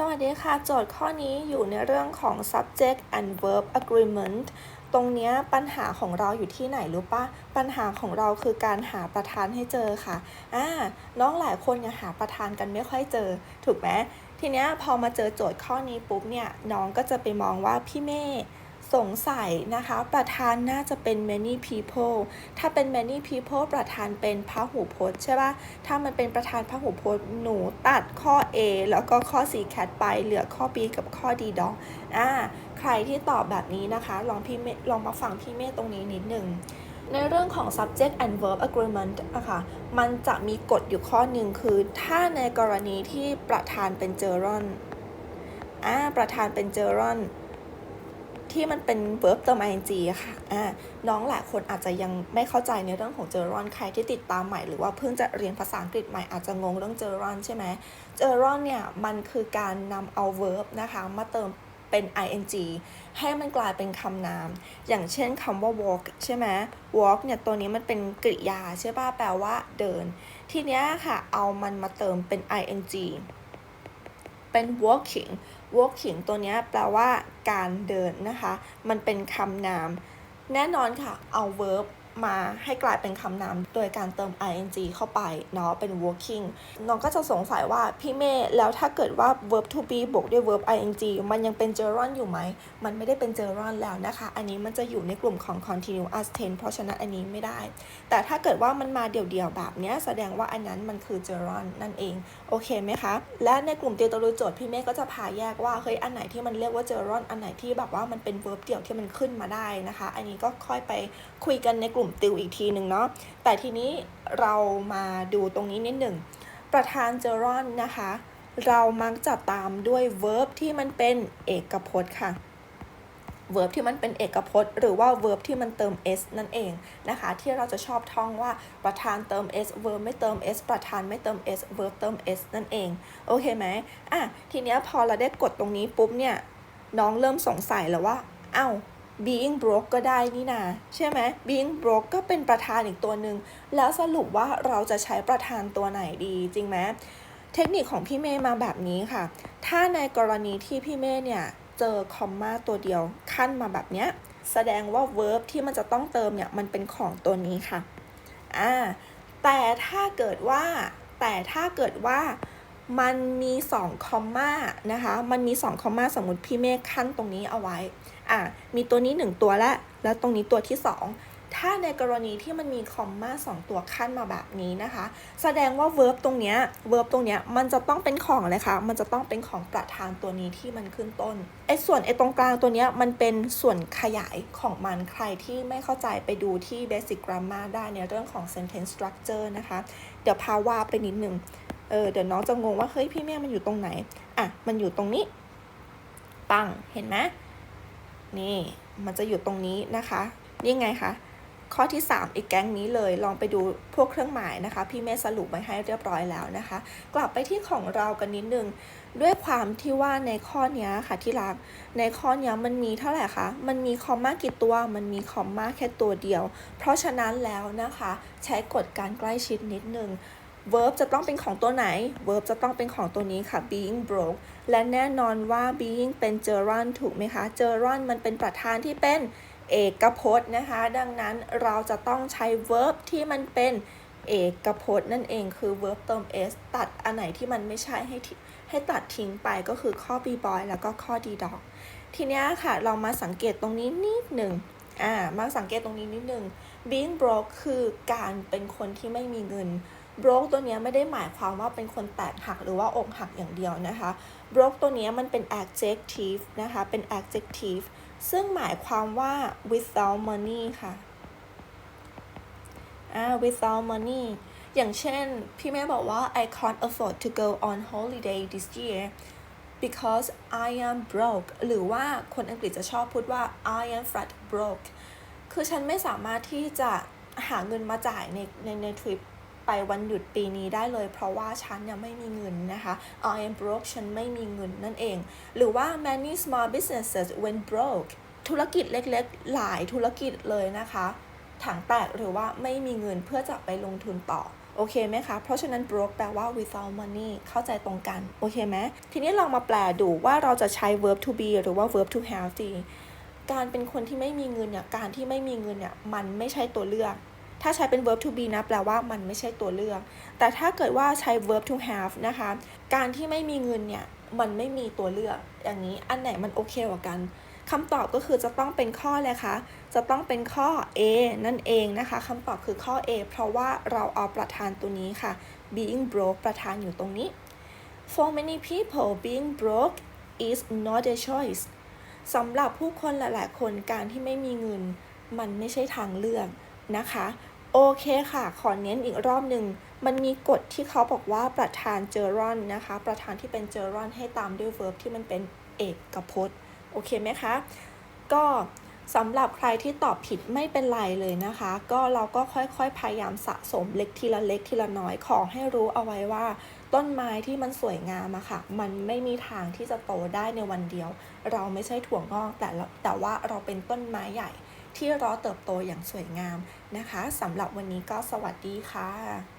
สวัสดีค่ะ โจทย์ข้อนี้อยู่ในเรื่องของ subject and verb agreement ตรงนี้ปัญหาของเราอยู่ที่ไหนรู้ปะปัญหาของเราคือการหาประธานให้เจอค่ะอ่าน้องหลายคนยังหาประธานกันไม่ค่อยเจอ ถูกไหมทีเนี้ยพอมาเจอโจทย์ข้อนี้ปุ๊บเนี่ยน้องก็จะไปมองว่าพี่เมฆ สงสัยนะคะ ประธานน่าจะเป็น many people ถ้าเป็น many people ประธานเป็นพหูพจน์ใช่ปะถ้ามันเป็นประธานพหูพจน์หนูตัดข้อ A แล้วก็ข้อ C cat ไปเหลือข้อ B กับข้อ D ดองอ่าใครที่ตอบแบบนี้นะคะ ลองพี่เมลองมาฟังพี่เมฆตรงนี้นิดหนึ่งในเรื่องของ subject and verb agreement อะค่ะมันจะมีกฎอยู่ข้อหนึ่งคือ ถ้าในกรณีที่ประธานเป็น gerund อ่าประธานเป็น gerund ที่มันเป็น verb เติม ing ค่ะอ่าน้องหลายคนอาจจะยังไม่เข้าใจในเรื่องของ gerund ใครที่ติดตามใหม่หรือว่าเพิ่งจะเรียนภาษาอังกฤษใหม่อาจจะงงเรื่อง gerund ใช่ไหม gerund เนี่ยมันคือการนำเอา verb นะคะมาเติมเป็น ing ให้มันกลายเป็นคำนาม อย่างเช่นคำว่า walk ใช่ไหม walk เนี่ยตัวนี้มันเป็นกริยาใช่ป่ะแปลว่าเดิน ทีเนี้ยค่ะเอามันมาเติมเป็น ing เป็น walking walking ตัวนี้แปลว่าการเดินนะคะ มันเป็นคำนาม แน่นอนค่ะ เอา verb มาให้กลายเป็นคำนามโดยการเติม ing เข้าไปเนาะเป็น working น้องก็จะสงสัยว่าพี่เมย์แล้วถ้าเกิดว่า verb to be บวกด้วย verb ing มันยังเป็น gerund อยู่ไหม มันไม่ได้เป็น gerund แล้วนะคะ อันนี้มันจะอยู่ในกลุ่มของ continuous tense เพราะฉะนั้นอันนี้ไม่ได้ แต่ถ้าเกิดว่ามันมาเดี่ยวๆแบบเนี้ยแสดงว่าอันนั้นมันคือ gerund นั่นเอง โอเคไหมคะ และในกลุ่มเตียวตรุโจทย์พี่เมฆก็จะพาแยกว่าเฮ้ยอันไหนที่มันเรียกว่า gerund อันไหนที่แบบว่ามันเป็น verb เดี่ยวที่มันขึ้นมาได้นะคะ อันนี้ก็ค่อยไปคุยกันในกลุ่มติวอีกทีหนึ่งเนาะแต่ทีนี้เรามาดูตรงนี้นิดหนึ่ง ประธาน gerund นะคะ เรามักจะตามด้วย verb ที่มันเป็นเอกพจน์ค่ะ verb ที่มันเป็นเอกพจน์ หรือว่า verb ที่มันเติม s นั่นเองนะคะ ที่เราจะชอบท่องว่าประธานเติม s verb ไม่เติม s ประธานไม่เติม s verb เติม s นั่นเอง โอเคไหมอะทีเนี้ยพอเราได้กดตรงนี้ปุ๊บเนี่ย น้องเริ่มสงสัยแล้วว่า เอ้า being broke ก็ได้นี่นาใช่ไหม being broke ก็เป็นประธานอีกตัวหนึ่งแล้วสรุปว่าเราจะใช้ประธานตัวไหนดีจริงไหมเทคนิคของพี่เมย์มาแบบนี้ค่ะ ถ้าในกรณีที่พี่เมย์เนี่ยเจอคอมมาตัวเดียวขั้นมาแบบเนี้ยแสดงว่า verb ที่มันจะต้องเติมเนี่ยมันเป็นของตัวนี้ค่ะอ่าแต่ถ้าเกิดว่าแต่ถ้าเกิดว่ามันมี2คอมมานะคะ มันมี2คอมมาสมมติพี่เมฆขั้นตรงนี้เอาไว้ อะมีตัวนี้ 1 ตัวแล้วแล้วตรงนี้ตัวที่ 2 ถ้าในกรณีที่มันมีคอมมา2ตัวขั้นมาแบบนี้นะคะ แสดงว่า verb ตรงเนี้ย verb ตรงเนี้ยมันจะต้องเป็นของอะไรคะมันจะต้องเป็นของประธานตัวนี้ที่มันขึ้นต้นไอ้ส่วนไอ้ตรงกลางตัวเนี้ยมันเป็นส่วนขยายของมันใครที่ไม่เข้าใจไปดูที่ basic grammar ได้ในเรื่องของ sentence structure นะคะ เดี๋ยวพาว่าไปนิดนึงเออเดี๋ยวน้องจะงงว่าเฮ้ยพี่แม่มันอยู่ตรงไหน อะ มันอยู่ตรงนี้ ปัง เห็นไหม นี่มันจะอยู่ตรงนี้นะคะนี่ไงคะข้อที่ 3 อีกแก๊งนี้เลยลองไปดูพวกเครื่องหมายนะคะ พี่เมย์สรุปไว้ให้เรียบร้อยแล้วนะคะ กลับไปที่ของเรากันนิดนึง ด้วยความที่ว่าในข้อนี้ค่ะที่รักในข้อนี้มันมีเท่าไหร่คะมันมีคอมมากี่ตัว มันมีคอมมาแค่ตัวเดียว เพราะฉะนั้นแล้วนะคะ ใช้กฎการใกล้ชิดนิดนึง verb จะต้องเป็นของตัวไหน verb จะต้องเป็นของตัวนี้ค่ะ being broke และแน่นอนว่า being เป็น gerund ถูกไหมคะ gerund มันเป็นประธานที่เป็นเอกพจน์นะคะ ดังนั้นเราจะต้องใช้ verb ที่มันเป็นเอกพจน์นั่นเองคือ verb เติม s ตัดอันไหนที่มันไม่ใช่ให้ให้ตัดทิ้งไปก็คือข้อ b boy แล้วก็ข้อ d dog ทีนี้ค่ะ เรามาสังเกตตรงนี้นิดหนึ่งอ่ามาสังเกตตรงนี้นิดหนึ่ง being broke คือการเป็นคนที่ไม่มีเงิน broke ตัวนี้ไม่ได้หมายความว่าเป็นคนแตกหักหรือว่าอกหักอย่างเดียวนะคะ broke ตัวนี้มันเป็น adjective นะคะ เป็น adjective ซึ่งหมายความว่า without money ค่ะ อ่า without money อย่างเช่น พี่แม่บอกว่า I can't afford to go on holiday this year because I am broke หรือว่าคนอังกฤษจะชอบพูดว่า I am flat broke คือฉันไม่สามารถที่จะหาเงินมาจ่ายในในในทริป ไปวันหยุดปีนี้ได้เลย เพราะว่าฉันยังไม่มีเงินนะคะ I am broke ฉันไม่มีเงินนั่นเอง หรือว่า many small businesses went broke ธุรกิจเล็กๆ หลายธุรกิจเลยนะคะ ถังแตกหรือว่าไม่มีเงินเพื่อจะไปลงทุนต่อโอเคไหมคะ เพราะฉะนั้น broke แปลว่า without money เข้าใจตรงกัน โอเคไหม ทีนี้ลองมาแปลดูว่าเราจะใช้ verb to be หรือว่า verb to have ดี การเป็นคนที่ไม่มีเงินเนี่ย การที่ไม่มีเงินเนี่ย มันไม่ใช่ตัวเลือก ถ้าใช้เป็น verb to be นะ แปลว่ามันไม่ใช่ตัวเลือก แต่ถ้าเกิดว่าใช้ verb to have นะคะ การที่ไม่มีเงินเนี่ย มันไม่มีตัวเลือก อย่างนี้ อันไหนมันโอเคกว่ากันคำตอบก็คือจะต้องเป็นข้อเลยคะจะต้องเป็นข้อ A นั่นเองนะคะคำตอบคือข้อ A เพราะว่าเราเอาประธานตัวนี้ค่ะ being broke ประธานอยู่ตรงนี้ For many people being broke is not a choice สำหรับผู้คนหลาย ๆ คนการที่ไม่มีเงิน มันไม่ใช่ทางเลือก นะคะ โอเคค่ะ ขอเน้นอีกรอบหนึ่งมันมีกฎที่เขาบอกว่าประธานเจอรอนนะคะ ประธานที่เป็นเจอรอนให้ตามด้วย verb ที่มันเป็นเอกพจน์ โอเคไหมคะ ก็สำหรับใครที่ตอบผิดไม่เป็นไรเลยนะคะ ก็เราก็ค่อยๆ พยายามสะสมเล็กทีละเล็กทีละน้อย ขอให้รู้เอาไว้ว่า ต้นไม้ที่มันสวยงามอะค่ะ มันไม่มีทางที่จะโตได้ในวันเดียว เราไม่ใช่ถั่วงอกแต่แต่ว่าเราเป็นต้นไม้ใหญ่ ที่รอเติบโตอย่างสวยงามนะคะสำหรับวันนี้ก็สวัสดีค่ะ